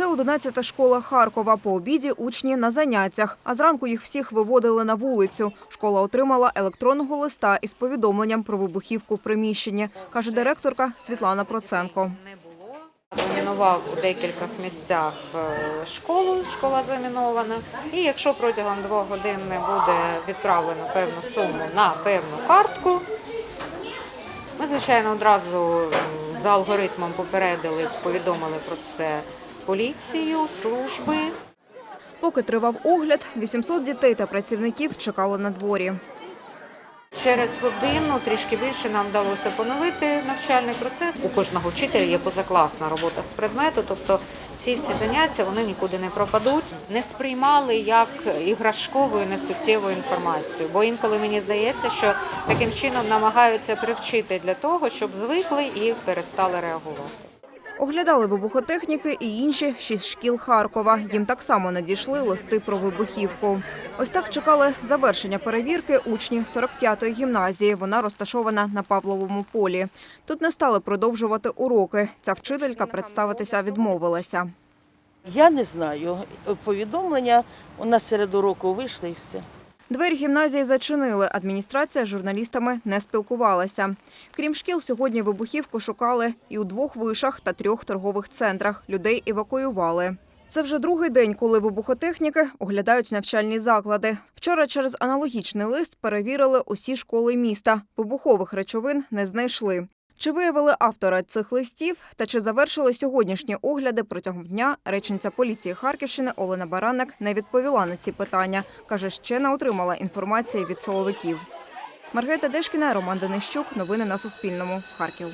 Це 11-та школа Харкова. По обіді учні на заняттях, а зранку їх всіх виводили на вулицю. Школа отримала електронного листа із повідомленням про вибухівку в приміщенні, каже директорка Світлана Проценко. Замінував у декількох місцях е, школу, школа замінована. І якщо протягом двох годин не буде відправлено певну суму на певну картку, ми, звичайно, одразу за алгоритмом попередили, повідомили про це поліцію, служби. Поки тривав огляд, 800 дітей та працівників чекали на дворі. Через годину трішки більше нам вдалося поновити навчальний процес. У кожного вчителя є позакласна робота з предмету, тобто ці всі заняття вони нікуди не пропадуть. Не сприймали як іграшкову і несуттєву інформацію, бо інколи мені здається, що таким чином намагаються привчити для того, щоб звикли і перестали реагувати. Оглядали вибухотехніки і інші шість шкіл Харкова. Їм так само надійшли листи про вибухівку. Ось так чекали завершення перевірки учні 45-ї гімназії. Вона розташована на Павловому полі. Тут не стали продовжувати уроки. Ця вчителька представитися відмовилася. Я не знаю. Повідомлення у нас серед уроку вийшли і все. Двері гімназії зачинили. Адміністрація з журналістами не спілкувалася. Крім шкіл, сьогодні вибухівку шукали і у двох вишах та трьох торгових центрах. Людей евакуювали. Це вже другий день, коли вибухотехніки оглядають навчальні заклади. Вчора через аналогічний лист перевірили усі школи міста. Вибухових речовин не знайшли. Чи виявили автора цих листів та чи завершили сьогоднішні огляди протягом дня, речниця поліції Харківщини Олена Бараник не відповіла на ці питання. Каже, ще не отримала інформації від силовиків. Маргарита Дешкіна, Роман Денищук. Новини на Суспільному. Харків.